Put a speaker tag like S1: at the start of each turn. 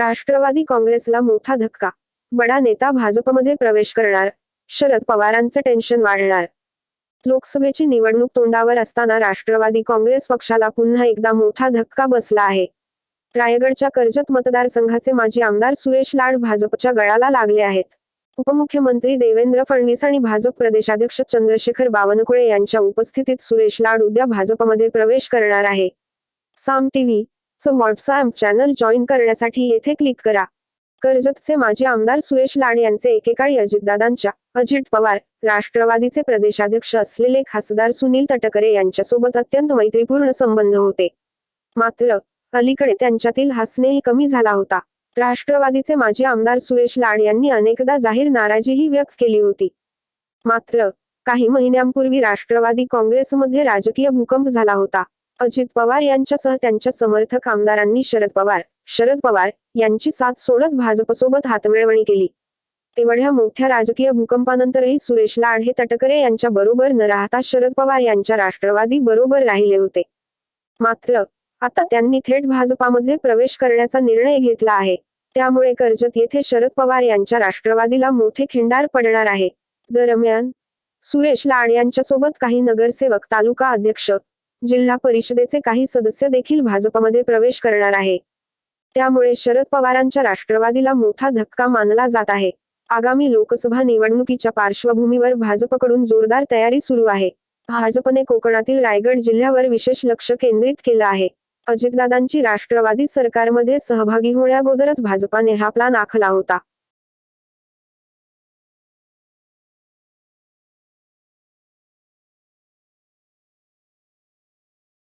S1: राष्ट्रवादी काँग्रेसला मोठा धक्का. बडा नेता भाजपमध्ये प्रवेश करणार. शरद पवारांचं टेन्शन वाढणार. लोकसभेची निवडणूक तोंडावर असताना राष्ट्रवादी काँग्रेस पक्षाला पुन्हा एकदा मोठा धक्का बसला आहे. रायगडच्या कर्जत मतदारसंघाचे माजी आमदार सुरेश लाड भाजपच्या गळाला लागले आहेत. उपमुख्यमंत्री देवेंद्र फडणवीस आणि भाजप प्रदेशाध्यक्ष चंद्रशेखर बावनकुळे यांच्या उपस्थितीत सुरेश लाड उद्या भाजपमध्ये प्रवेश करणार आहे. साम टीव्ही चं व्हॉट्सअप चॅनल जॉईन करण्यासाठी येथे क्लिक करा. कर्जतचे माजी आमदार सुरेश लाड यांचे एकेकाळी अजितदादांच्या अजित पवार राष्ट्रवादीचे प्रदेशाध्यक्ष असलेले खासदार सुनील तटकरे यांच्यासोबत अत्यंत मैत्रीपूर्ण संबंध होते. मात्र अलीकडे त्यांच्यातील हसणेही कमी झाला होता. राष्ट्रवादीचे माजी आमदार सुरेश लाड यांनी अनेकदा जाहीर नाराजीही व्यक्त केली होती. मात्र काही महिन्यांपूर्वी राष्ट्रवादी काँग्रेसमध्ये राजकीय भूकंप झाला होता. अजित पवार यांच्यासह त्यांच्या समर्थक आमदारांनी शरद पवार शरद पवार यांची साथ सोडत भाजपसोबत हातमिळवणी केली. एवढ्या मोठ्या राजकीय भूकंपानंतरही सुरेश लाड हे तटकरे यांच्या बरोबर न राहता शरद पवार यांच्या राष्ट्रवादी बरोबर राहिले होते. मात्र आता त्यांनी थेट भाजपामध्ये प्रवेश करण्याचा निर्णय घेतला आहे. त्यामुळे कर्जत येथे शरद पवार यांच्या राष्ट्रवादीला मोठे खिंडार पडणार आहे. दरम्यान सुरेश लाड यांच्यासोबत काही नगरसेवक तालुका अध्यक्ष जिल्हा परिषदेचे काही सदस्य देखील भाजपमध्ये प्रवेश करणार आहे. त्यामुळे शरद पवारांच्या राष्ट्रवादीला मोठा धक्का मानला जात आहे. आगामी लोकसभा निवडणुकीच्या पार्श्वभूमीवर भाजपकडून जोरदार तयारी सुरू आहे. भाजपने कोकणातील रायगड जिल्ह्यावर विशेष लक्ष केंद्रित केलं आहे. अजितदादांची राष्ट्रवादी सरकारमध्ये सहभागी होण्याअगोदरच भाजपाने हा प्लान आखला होता.